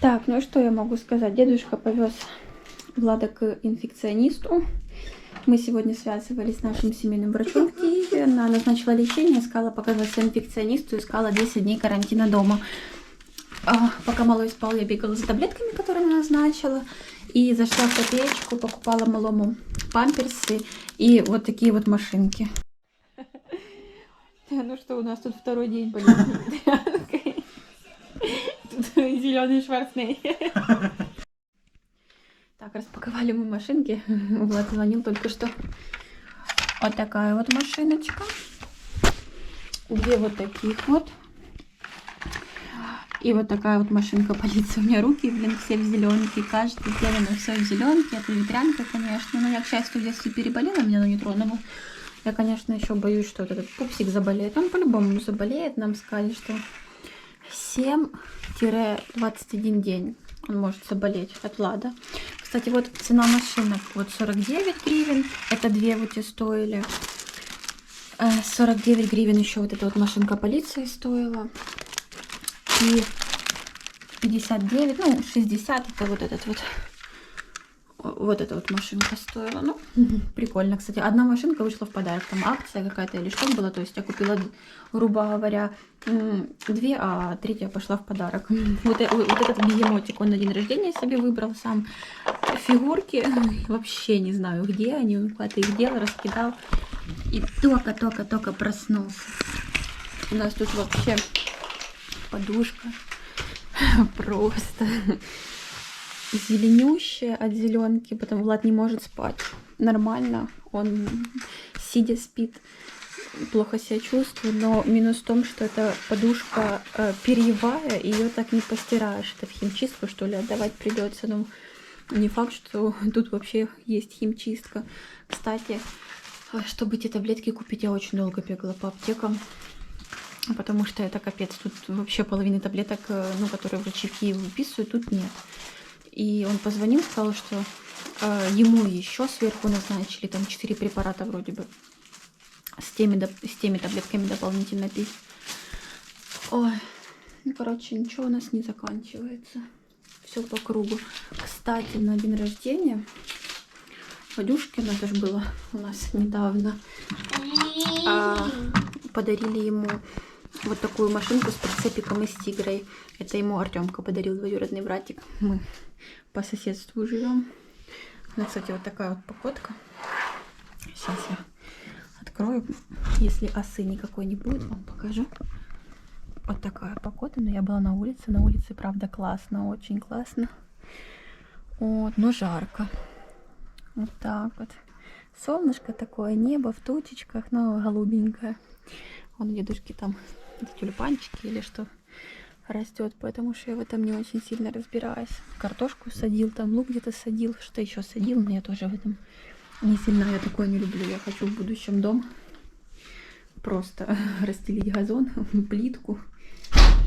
Так, ну и что я могу сказать? Дедушка повез Влада к инфекционисту. Мы сегодня связывались с нашим семейным врачом Киеве. Она назначила лечение, сказала показаться инфекционисту, искала 10 дней карантина дома. А, пока малой спал, я бегала за таблетками, которые она назначила. И зашла в копеечку, покупала малому памперсы и вот такие вот машинки. Ну что, у нас тут второй день болезни. Зеленый шварценеггер. Так, распаковали мы машинки. Влад звонил только что. Вот такая вот машиночка. Две вот таких вот. И вот такая вот машинка полиции. У меня руки, блин, все в зеленке. Каждый сделано все в зеленке. Это ветрянка, конечно. Но я, к счастью, в детстве переболела, меня оно не тронуло. Я, конечно, еще боюсь, что вот этот пупсик заболеет. Он по-любому заболеет. Нам сказали, что 7-21 день он может заболеть от Влада. Кстати, вот цена машинок. Вот 49 гривен. Это две вот и стоили. Э, 49 гривен еще вот эта вот машинка полиции стоила. И 59, ну, 60 это вот этот вот вот эта вот машинка стоила. Ну, прикольно, кстати. Одна машинка вышла в подарок. Там акция какая-то или что было. То есть я купила, грубо говоря, две, а третья пошла в подарок. Вот, э- вот этот бегемотик он на день рождения себе выбрал сам. Фигурки вообще не знаю, где они. Он куда-то их делал, раскидал. И только-только-только проснулся. У нас тут вообще подушка. Просто зеленющая от зеленки, потом Влад не может спать нормально, он сидя спит, плохо себя чувствует, но минус в том, что эта подушка э, перьевая, ее так не постираешь, это в химчистку что ли отдавать придется, ну не факт, что тут вообще есть химчистка. Кстати, э, чтобы эти таблетки купить, я очень долго бегала по аптекам. Потому что это капец. Тут вообще половины таблеток, э, ну, которые врачи в Киеве выписывают, тут нет. И он позвонил, сказал, что э, ему еще сверху назначили там 4 препарата вроде бы. С теми, с теми таблетками дополнительно пить. Ой, ну, короче, ничего у нас не заканчивается. Все по кругу. Кстати, на день рождения Вадюшкина, это же было у нас недавно, а, подарили ему вот такую машинку с прицепиком и с тигрой. Это ему Артемка подарил, двоюродный братик. Мы по соседству живем. Ну, кстати, вот такая вот походка. Сейчас я открою. Если осы никакой не будет, вам покажу. Вот такая погода. Но я была на улице. На улице, правда, классно. Очень классно. Вот, но жарко. Вот так вот. Солнышко такое, небо в тучечках, но голубенькое. Вон дедушки там тюльпанчики или что растет, потому что я в этом не очень сильно разбираюсь. Картошку садил, там лук где-то садил, что еще садил, но я тоже в этом не сильно, я такое не люблю. Я хочу в будущем дом просто расстелить газон, плитку,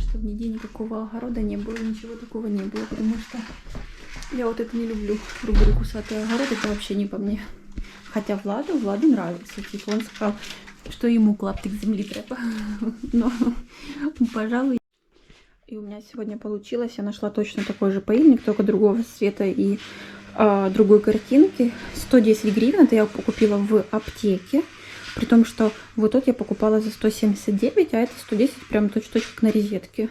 чтобы нигде никакого огорода не было, ничего такого не было, потому что я вот это не люблю. Рубрику «Сатый огород» это вообще не по мне. Хотя Владу, Владу нравится. Типа он сказал, что ему клаптик земли треба. Но, пожалуй. И у меня сегодня получилось. Я нашла точно такой же поильник, только другого цвета и а, другой картинки. 110 гривен. Это я купила в аптеке. При том, что вот тот я покупала за 179, а это 110 прям точно-точно как на розетке.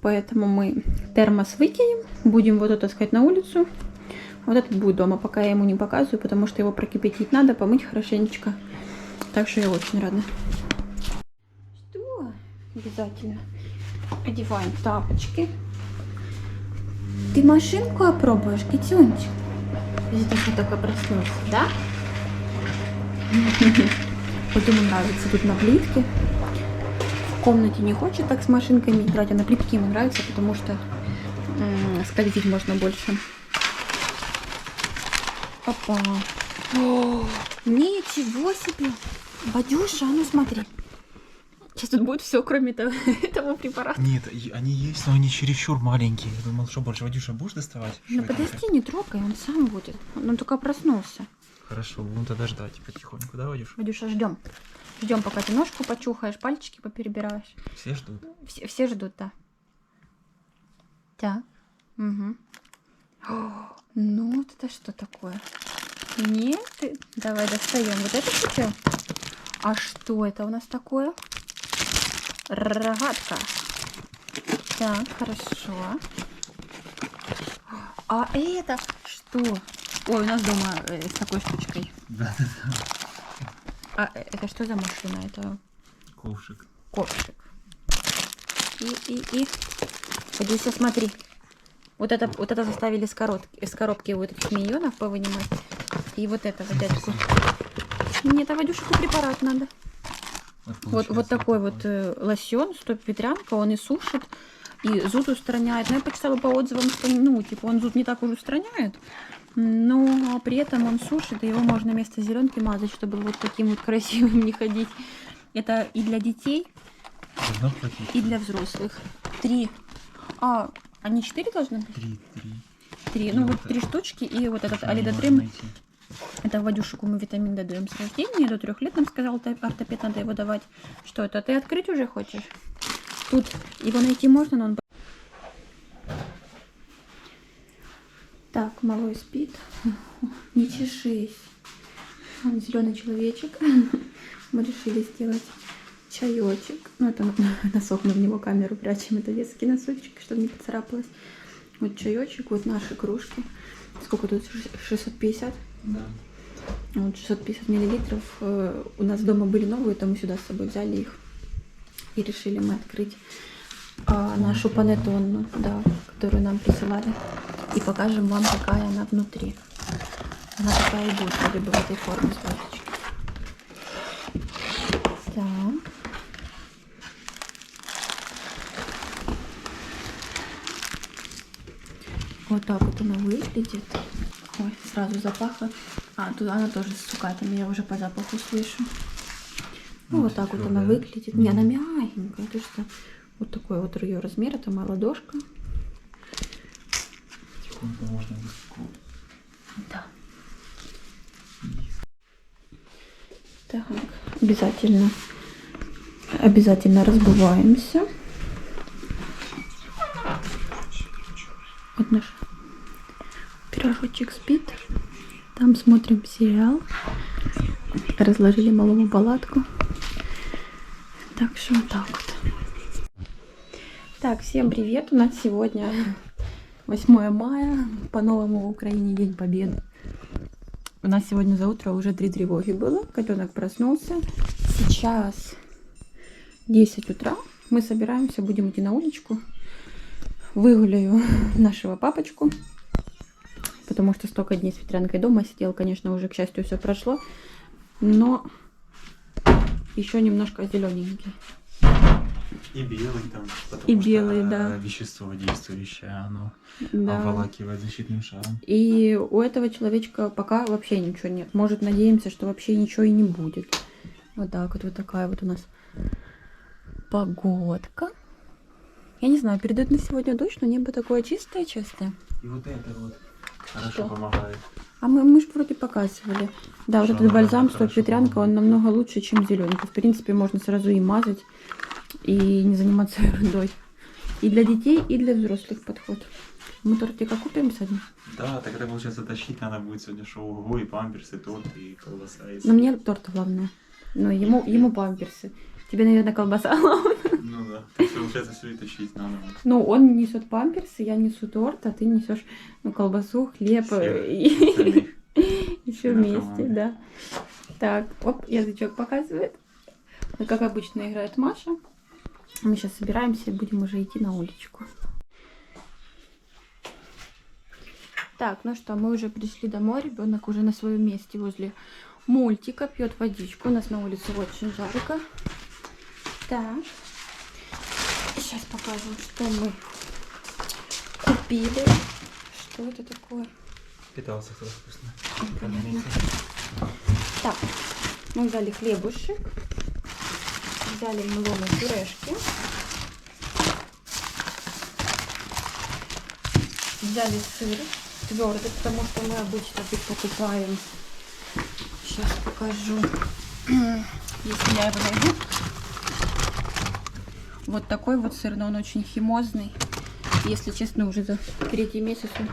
Поэтому мы термос выкинем, будем вот это таскать на улицу. Вот этот будет дома, пока я ему не показываю, потому что его прокипятить надо, помыть хорошенечко. Так что я очень рада. Что? Обязательно. Одеваем тапочки. Ты машинку опробуешь, Китюнчик? Здесь только проснулся, да? Вот ему нравится тут на плитке. В комнате не хочет так с машинками играть, а на плитке ему нравится, потому что скользить можно больше. Опа. О, ничего себе. Бадюша, а ну смотри. Сейчас тут будет все, кроме того, этого препарата. Нет, они есть, но они чересчур маленькие. Я думал, что больше. Вадюша, будешь доставать? Ну Что это подожди, не трогай, он сам будет. Он только проснулся. Хорошо, будем тогда ждать потихоньку, да, Вадюш? Вадюша, ждем. Ждем, пока ты ножку почухаешь, пальчики поперебираешь. Все ждут. Все, все ждут, да. Так. Угу. ну, вот это что такое? Нет, давай достаем. Вот это хотел? А что это у нас такое? Рогатка. Так, хорошо. А это что? Ой, у нас дома э, с такой штучкой. Да, А э, это что за машина? Это ковшик. ковшик. И, и, и. Подюся, смотри. Вот это, вот это заставили с коробки, из коробки вот этих миньонов повынимать. И вот этого дядьку. Нет, а Вадюшику препарат надо. Вот, вот такой вот э, лосьон, стоп-ветрянка, он и сушит, и зуд устраняет. Но я почитала по отзывам, что, ну, типа, он зуд не так уж устраняет, но при этом он сушит, и его можно вместо зеленки мазать, чтобы вот таким вот красивым не ходить. Это и для детей, и для взрослых. Три. А, они четыре должны быть? Три, три. Три. И Ну, вот три штучки, и вот этот алидотрим. Это Вадюшику мы витамин D даем с рождения. До трех лет нам сказал ортоп- ортопед, надо его давать. Что это? Ты открыть уже хочешь? Тут его найти можно, но он... Так, малой спит. Не чешись. Он зеленый человечек. Мы решили сделать чаечек. Ну, это носок, мы в него камеру прячем. Это детский носочек, чтобы не поцарапалось. Вот чаечек, вот наши кружки. Сколько тут? 650? Да. Вот 650 миллилитров. Э, У нас дома были новые, то мы сюда с собой взяли их. И решили мы открыть а, нашу панеттону, да, которую нам присылали. И покажем вам, какая она внутри. Она такая и будет, вроде бы в этой форме с ложечки. Так. Вот так вот она выглядит. Ой, сразу запахло. А, тут она тоже с цукатами, я уже по запаху слышу. Ну, Ну, вот так вот она выглядит. Не, она мягенькая. Это что? Вот такой вот ее размер. Это моя ладошка. Тихонько можно высоко. Да. Так, обязательно, обязательно разбываемся. Вот наш пирожочек спит. Там смотрим сериал. Разложили малому палатку. Так что вот так вот. Так, всем привет. У нас сегодня 8 мая, по-новому в Украине День Победы. У нас сегодня за утро уже три тревоги было. Котенок проснулся. Сейчас 10 утра. Мы собираемся, будем идти на уличку. Выгуляю нашего папочку. Потому что столько дней с ветрянкой дома сидел. Конечно, уже, к счастью, все прошло. Но еще немножко зелененький. И белый там. потому И что, белый, да. э, Вещество действующее, оно Да. обволакивает защитным шаром. И у этого человечка пока вообще ничего нет. Может, надеемся, что вообще ничего и не будет. Вот так вот, вот такая вот у нас погодка. Я не знаю, передают на сегодня дождь, но небо такое чистое-чистое. И вот это вот хорошо Что? помогает. А мы, мы же вроде показывали. Да, вот этот бальзам, стоп ветрянка, он намного лучше, чем зеленый. В принципе, можно сразу и мазать, и не заниматься ерундой. И для детей, и для взрослых подход. Мы тортика купим сегодня? Да, это получается тащить надо будет сегодня шоу ого, и памперсы, торт, и колбаса. И Но мне торт главное. Но ему, ему памперсы. Тебе, наверное, колбаса главное. Ну да. Получается все тащить надо. Ну, он несет памперсы, я несу торт, а ты несешь ну, колбасу, хлеб и, на вместе, да. Так, оп, язычок показывает. Ну, как обычно играет Маша. Мы сейчас собираемся и будем уже идти на уличку. Так, ну что, мы уже пришли домой. Ребенок уже на своем месте возле мультика пьет водичку. У нас на улице очень жарко. Так. Сейчас покажем, что мы купили. Что это такое? Питался кто вкусно. Непонятно. Так, мы взяли хлебушек. Взяли мелоны пюрешки. Взяли сыр твердый, потому что мы обычно тут покупаем. Сейчас покажу, если я его найду. Вот такой вот сыр, но он очень химозный. Если честно, уже за третий месяц он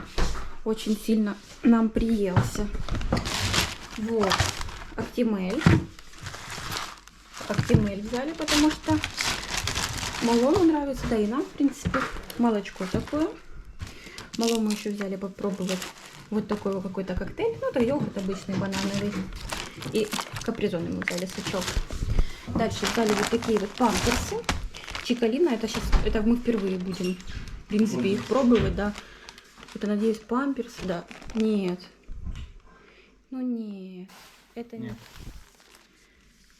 очень сильно нам приелся. Вот. Актимель. Актимель взяли, потому что малому нравится, да и нам, в принципе. Молочко такое. Малому еще взяли попробовать вот такой вот какой-то коктейль. Ну, это йогурт обычный, банановый. И капризоны мы взяли сачок. Дальше взяли вот такие вот памперсы. Чикалина, это сейчас, это мы впервые будем, в принципе, их пробовать, да. Это, надеюсь, памперсы, да. Нет. Ну нет, это не... Нет.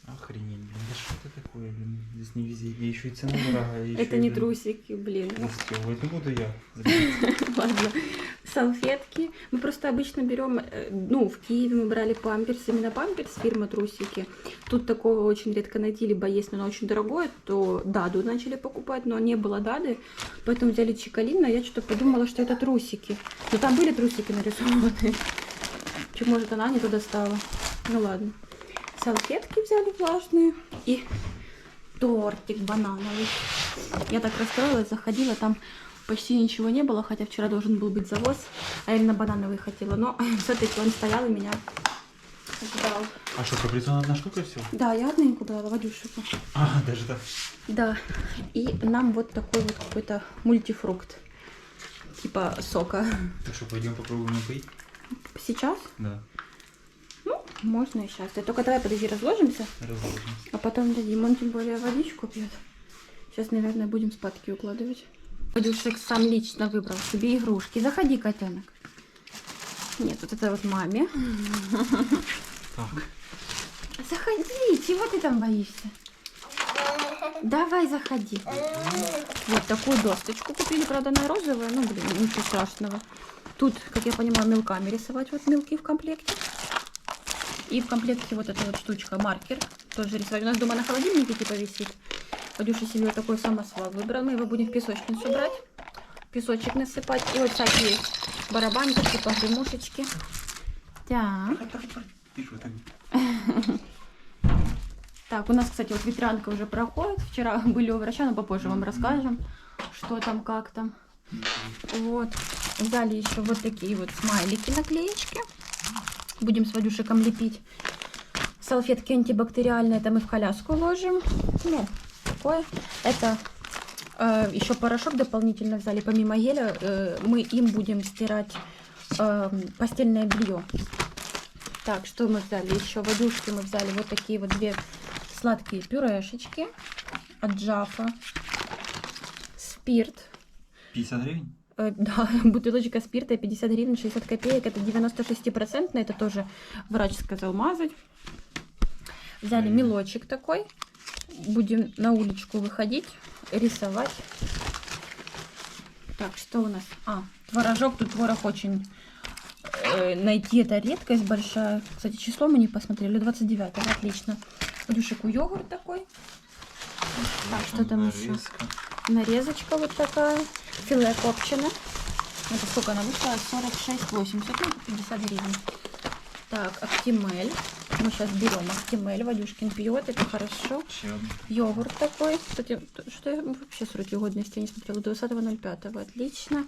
Охренеть, блин, да что это такое, блин? Здесь не везде. Я еще и цена дорогая. Это и, не трусики, блин. Застёгивать не буду я. Ладно. Салфетки. Мы просто обычно берем, э, ну, в Киеве мы брали памперс, именно памперс фирма Трусики. Тут такого очень редко найти, либо есть, но оно очень дорогое, то Даду начали покупать, но не было Дады, поэтому взяли Чикалина, я что-то подумала, что это трусики. Но там были трусики нарисованы. Чё, может, она не туда стала. Ну ладно. Салфетки взяли влажные и тортик банановый. Я так расстроилась, заходила, там почти ничего не было, хотя вчера должен был быть завоз, а я именно банановый хотела, но все-таки он стоял и меня ждал. А что, капризон одна штука все? Да, я одненьку брала, Вадюшику. А, даже так. Да, и нам вот такой вот какой-то мультифрукт, типа сока. Так что, пойдем попробуем напоить? Сейчас? Да, Ну, можно и сейчас. Только давай, подожди, разложимся, разложим. а потом дадим. Он тем более водичку пьет. Сейчас, наверное, будем спадки укладывать. Вадюшек сам лично выбрал себе игрушки. Заходи, котенок. Нет, вот это вот маме. Так, Заходи, чего ты там боишься? Давай, заходи. Вот такую досточку купили, правда, она розовая, ну, блин, ничего страшного. Тут, как я понимаю, мелками рисовать, вот мелки в комплекте. И в комплекте вот эта вот штучка, маркер, тоже рисовать. У нас дома на холодильнике типа висит. Вадюша себе вот такой самосвал выбрал, мы его будем в песочницу брать, песочек насыпать. И вот всякие. Так. ты что так? Так, у нас, кстати, вот ветрянка уже проходит. Вчера были у врача, но попозже вам расскажем, что там, как там. Вот. Взяли еще вот такие вот смайлики, наклеечки. Будем с Вадюшиком лепить. Салфетки антибактериальные, это мы в коляску ложим. Ну, такое. Это э, еще порошок дополнительно взяли, помимо геля. э, мы им будем стирать э, постельное белье. Так, что мы взяли еще? Водушки мы взяли вот такие вот две сладкие пюрешечки от Джафа. Спирт. 50 гривен? Э, Да, бутылочка спирта 50 гривен 60 копеек. Это 96%, это тоже врач сказал мазать. Взяли мелочек такой. Будем на уличку выходить, рисовать. Так, что у нас? А, творожок. Тут творог очень... э, найти это редкость большая. Кстати, число мы не посмотрели. 29 отлично. Вадюшику йогурт такой. Так, что там еще? Нарезочка вот такая. Филе копчено. Это сколько она вышла? 46,80, ну, 50 гривен. Так, актимель. Мы сейчас берем актимель. Вадюшкин пьет, это хорошо. Одна. Йогурт такой. Кстати, что я вообще сроки годности не смотрела. 20.05. Отлично.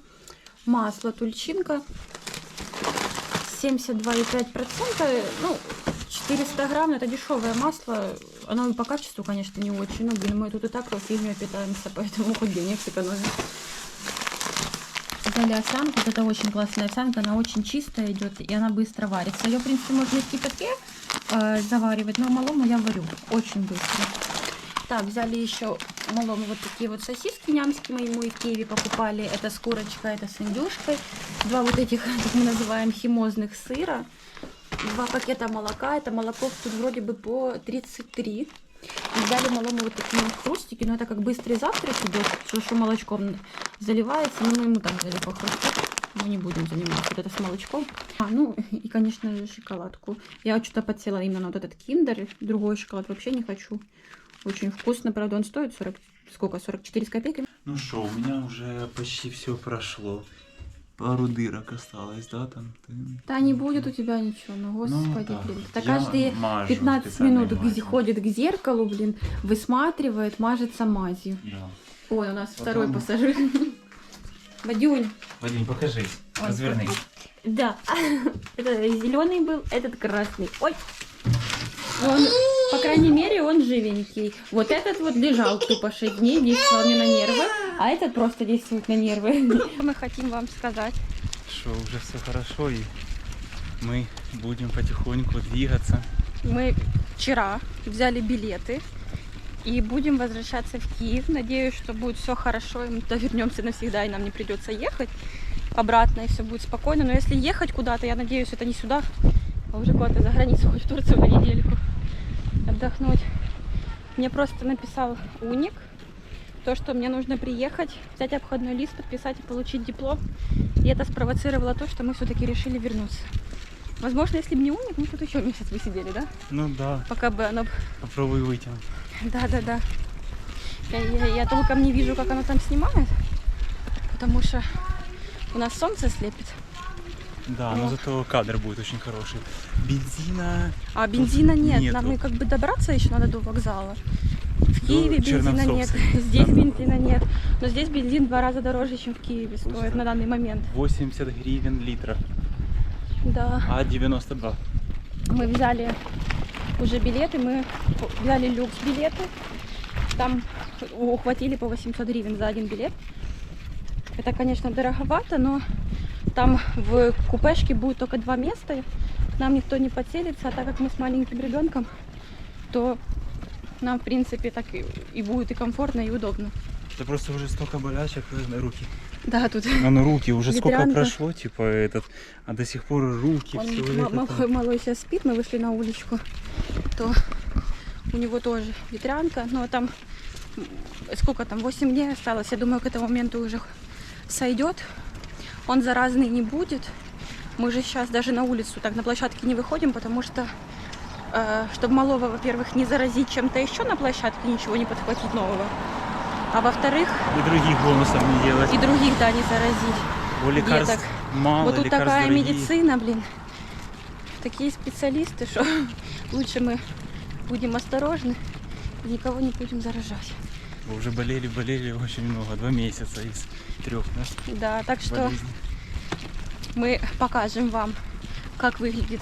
Масло тульчинка. 72,5%. Ну, 400 грамм. Это дешевое масло. Оно по качеству, конечно, не очень. Ну, блин, мы тут и так фигней питаемся, поэтому хоть денег сэкономим. Взяли овсянку. Вот это очень классная овсянка. Она очень чистая идет и она быстро варится. Ее, в принципе, можно и в кипятке заваривать, но малому я варю очень быстро. Так, взяли еще малому вот такие вот сосиски нямские мы ему и в Киеве покупали. Это с курочкой, это с индюшкой. Два вот этих, как мы называем, химозных сыра. Два пакета молока. Это молоко тут вроде бы по 33. И взяли малому вот такие вот хрустики, но это как быстрый завтрак идет, что, что молочком заливается, но мы ему там взяли по хрустику. Мы не будем заниматься вот это с молочком. А, ну и, конечно, шоколадку. Я что-то подсела именно на вот этот киндер. Другой шоколад вообще не хочу. Очень вкусно, правда, он стоит 40, сколько, 44 с копейками. Ну что, у меня уже почти все прошло. Пару дырок осталось, да, там? Ты- Да не будет у тебя ничего, ну господи, да. блин. Это каждые мажу 15 специальной минут мазью. ходит к зеркалу, блин, высматривает, мажется мазью. Да. Ой, у нас Потом- второй пассажир. Вадюнь. Вадим, покажи. Разверни. Да. Это зеленый был, этот красный. Ой. Он, по крайней мере, он живенький. Вот этот вот лежал тупо 6 дней, действовал мне на нервы, а этот просто действует на нервы. Мы хотим вам сказать. Что уже все хорошо и мы будем потихоньку двигаться. Мы вчера взяли билеты и будем возвращаться в Киев. Надеюсь, что будет все хорошо, и мы туда вернемся навсегда, и нам не придется ехать обратно, и все будет спокойно. Но если ехать куда-то, я надеюсь, это не сюда, а уже куда-то за границу, хоть в Турцию на недельку отдохнуть. Мне просто написал Уник, то, что мне нужно приехать, взять обходной лист, подписать и получить диплом. И это спровоцировало то, что мы все-таки решили вернуться. Возможно, если бы не Уник, мы тут еще месяц высидели, да? Ну да, Пока бы оно... попробуй вытянуть. Да, да, да. Я, я, я толком не вижу, как оно там снимает, потому что у нас солнце слепит, Да, но О. зато кадр будет очень хороший. Бензина а бензина нет. Нету. Нам и как бы добраться еще надо до вокзала. В Киеве бензина нет, здесь Да. бензина нет. Но здесь бензин в два раза дороже, чем в Киеве стоит на данный момент. 80 гривен литра, Да. а 92. Мы взяли уже билеты, мы взяли люкс билеты. Там ухватили по 800 гривен за один билет. Это, конечно, дороговато, но там в купешке будет только два места. К нам никто не подселится, а так как мы с маленьким ребенком, то нам, в принципе, так и, и будет и комфортно, и удобно. Это просто уже столько болячек на руки. Да, тут А на руки уже сколько Ветрянка. прошло, типа этот, а до сих пор руки, Он, все ма- малой, малой сейчас спит, мы вышли на уличку, то у него тоже ветрянка, но там м, сколько там, 8 дней осталось, я думаю, к этому моменту уже сойдет. Он заразный не будет. Мы же сейчас даже на улицу так на площадке не выходим, потому что чтобы малого, во-первых, не заразить чем-то еще на площадке, ничего не подхватить нового. А во-вторых, И других бонусов не делать. и других, да, не заразить. Бо лекарств деток. мало, вот тут лекарств такая дорогие. медицина, блин. Такие специалисты, что лучше мы будем осторожны и никого не будем заражать. Вы Уже болели, болели очень много, два месяца из трех, да, Да, так что болезней. мы покажем вам, как выглядит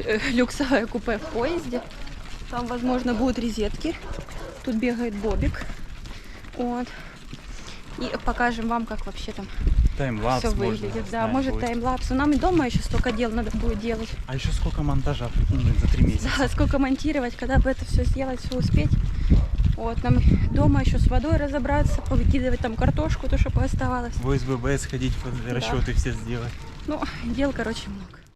э, люксовое купе в поезде. Там, возможно, будут розетки. Тут бегает Бобик. Вот. И покажем вам, как вообще там Таймлапс все можно выглядит. Да, снять может будет. таймлапс. Нам и дома еще столько дел надо будет делать. А еще сколько монтажа, прикинь, за три месяца. Да, сколько монтировать, когда бы это все сделать, все успеть. Вот, нам дома еще с водой разобраться, повыкидывать там картошку, то, что оставалось. В ОСББ сходить, расчеты все сделать. Ну, дел, короче, много.